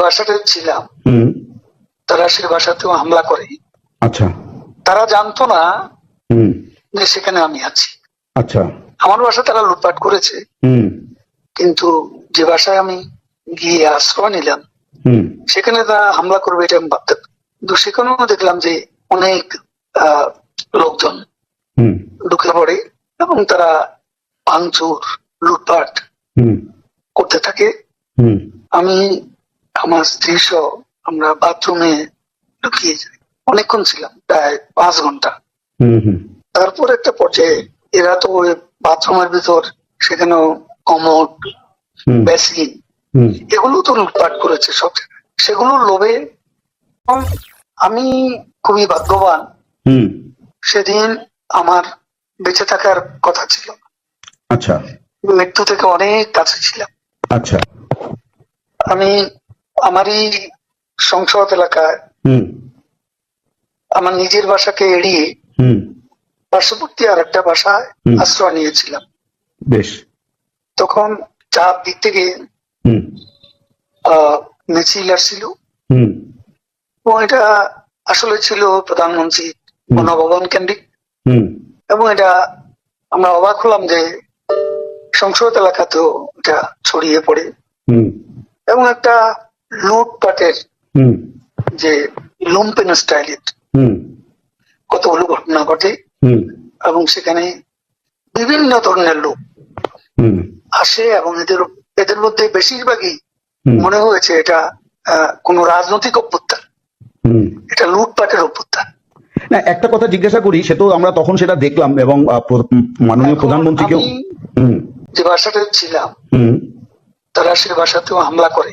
বাসাতে ছিলাম। তারা সে বাসাতেও হামলা করে। আচ্ছা। তারা জানতো না যে সেখানে আমি আছি। আচ্ছা। আমার বাসা তারা লুটপাট করেছে। কিন্তু যে বাসায় আমি গিয়ে আশ্রয় নিলাম সেখানে তারা হামলা করবে এটা আমি ভাবতাম কিন্তু সেখানেও দেখলাম যে অনেক লোকজন ঢুকে পড়ে এবং তারা ভাঙচুর লুটপাট হুম। করতে থাকে। হুম। আমি আমার স্ত্রী সহ আমরা বাথরুমে ঢুকিয়ে যাই। অনেকক্ষণ ছিলাম প্রায় পাঁচ ঘণ্টা। তারপর একটা পর্যায়ে এরা তো ওই বাথরুমের ভিতর সেখানেও কমোড বেসিন এগুলো তো লুটপাট করেছে সব সেগুলোর লোভে আমি খুবই ভাগ্যবান। হুম। সেদিন আমার বেঁচে থাকার কথা ছিল। আচ্ছা। মৃত্যু থেকে অনেক কাছে ছিলাম। আচ্ছা। আমি আমারই সংসদ এলাকায় আমার নিজের বাসাকে এড়িয়ে পার্শ্ববর্তী আর একটা বাসায় আশ্রয় নিয়েছিলাম। বেশ। তখন চার দিক থেকে মিছিল আসছিল। এবং এটা আসলে ছিল প্রধানমন্ত্রী। গণভবন কেন্দ্রিক। হুম। এবং এটা আমরা অবাক হলাম যে সংসদ এলাকাতেও এটা ছড়িয়ে পড়ে। এবং একটা লুটপাটের যে লুম্পেন স্টাইলের কতগুলো ঘটনা ঘটে এবং সেখানে বিভিন্ন ধরনের লোক আসে এবং এদের এদের মধ্যে বেশিরভাগই মনে হয়েছে এটা কোনো রাজনৈতিক অভ্যুত্থান। এটা লুটপাটের অভ্যুত্থান। না একটা কথা জিজ্ঞাসা করি সে তো আমরা তখন সেটা দেখলাম এবং মাননীয় প্রধানমন্ত্রীকেও যে বাসাতে ছিলাম তারা সে বাসাতেও হামলা করে।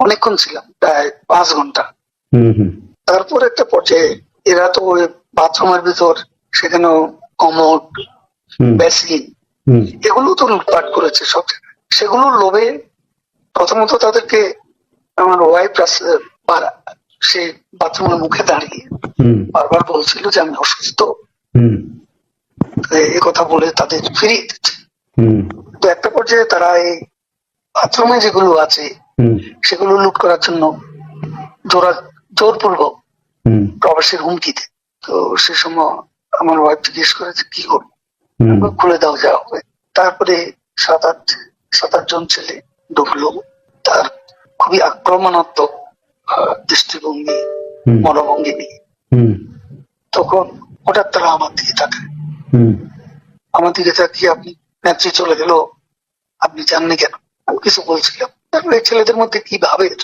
অনেকক্ষণ ছিলাম প্রায় পাঁচ ঘণ্টা। তারপর একটা পর্যায়ে এরা তো ওই বাথরুমের ভিতর সেখানেও হুম। বেসিন এগুলো তো লুটপাট করেছে সব সেগুলোর লোভে প্রথমত তাদেরকে আমার ওয়াইফ সে বাথরুমের মুখে দাঁড়িয়ে বারবার বলছিল যে আমি অসুস্থ। হুম। এ কথা বলে তাদের ফিরিয়ে দিচ্ছে। তো একটা পর্যায়ে তারা এই বাথরুমে যেগুলো আছে সেগুলো লুট করার জন্য জোরা জোরপূর্বক প্রবাসের হুমকিতে। তো সে সময় আমার ওয়াইফ জিজ্ঞেস করেছে কি করব? খুলে দাও যা হবে। তারপরে সাত আট সাত আট জন ছেলে ঢুকলো। তার খুবই আক্রমণাত্মক দৃষ্টিভঙ্গি মনোভঙ্গি নিয়ে। হুম। তখন হঠাৎ তারা আমার দিকে তাকায়। আমার দিকে তাকিয়ে আপনি নেত্রী চলে গেল। আপনি জাননি কেন? আমি কিছু বলছিলাম। তারপরে ছেলেদের মধ্যে কি ভাবে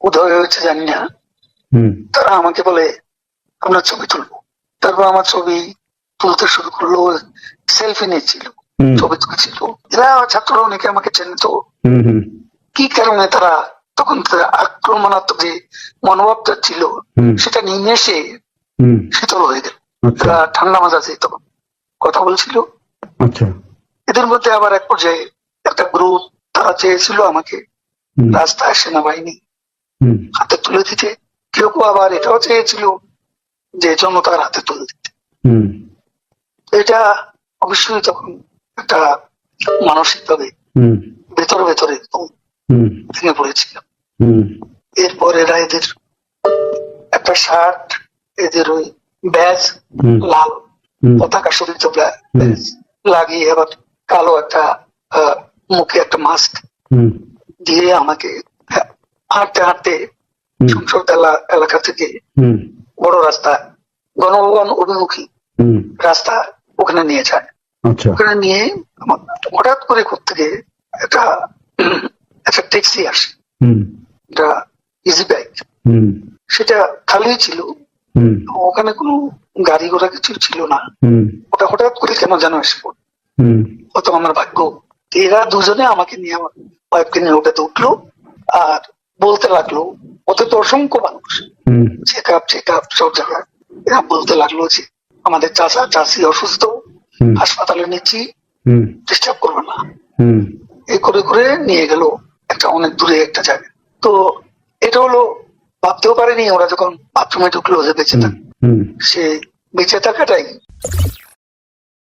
উদয় হয়েছে জানি না। তারা আমাকে বলে আমরা ছবি তুলবো। তারপর আমার ছবি তুলতে শুরু করল সেলফি নিচ্ছিল হুম। ছবি তুলছিল। এরা ছাত্ররা অনেকে আমাকে চেনে তো। হুম হুম। কি কারণে তারা তখন তারা আক্রমণাত্মক যে মনোভাবটা ছিল সেটা নিয়ে হুম। শীতল হয়ে গেল। আচ্ছা। তারা ঠান্ডা মাজাজে তখন। কথা বলছিল। আচ্ছা। এদের মধ্যে আবার এক পর্যায়ে একটা গ্রুপ তারা চেয়েছিল আমাকে রাস্তায় সেনাবাহিনী। হাতে তুলে দিতে। কেউ কেউ আবার এটাও চেয়েছিল যে জনতার হাতে তুলে দিতে। এটা অবশ্যই তখন একটা মানসিক ভাবে ভেতর ভেতরে ভেঙে পড়েছিলাম হুম। এরপর এরা এদের একটা শার্ট এদের ওই ব্যাজ লাল পতাকা শোভিত লাগিয়ে আবার কালো একটা আহ, মুখে একটা মাস্ক দিয়ে আমাকে হাঁটতে হাঁটতে সংসদ এলাকা থেকে বড় রাস্তা গণভবন অভিমুখী রাস্তা ওখানে নিয়ে যায়। আচ্ছা। ওখানে নিয়ে হঠাৎ করে থেকে একটা একটা ট্যাক্সি আসে। একটা ইজি বাইক সেটা খালি ছিল। হুম। ওখানে কোনো গাড়ি ঘোড়া কিছু ছিল না। ওটা হঠাৎ করে কেন যেন এসে হুম। হয়তো আমার ভাগ্য এরা দুজনে আমাকে নিয়ে আমার ওয়াইফকে নিয়ে ওটাতে উঠল আর বলতে লাগল ওতে তো অসংখ্য মানুষ। চেক আপ চেক আপ সব জায়গায়। এরা বলতে লাগল যে আমাদের চাচা চাষি অসুস্থ হাসপাতালে নিচ্ছি ডিস্টার্ব করবে না। হুম। এই করে করে নিয়ে গেল একটা অনেক দূরে একটা জায়গায়। তো এটা হলো ভাবতেও পারেনি ওরা যখন বাথরুমে ঢুকলো যে বেঁচে থাক। সে বেঁচে থাকাটাই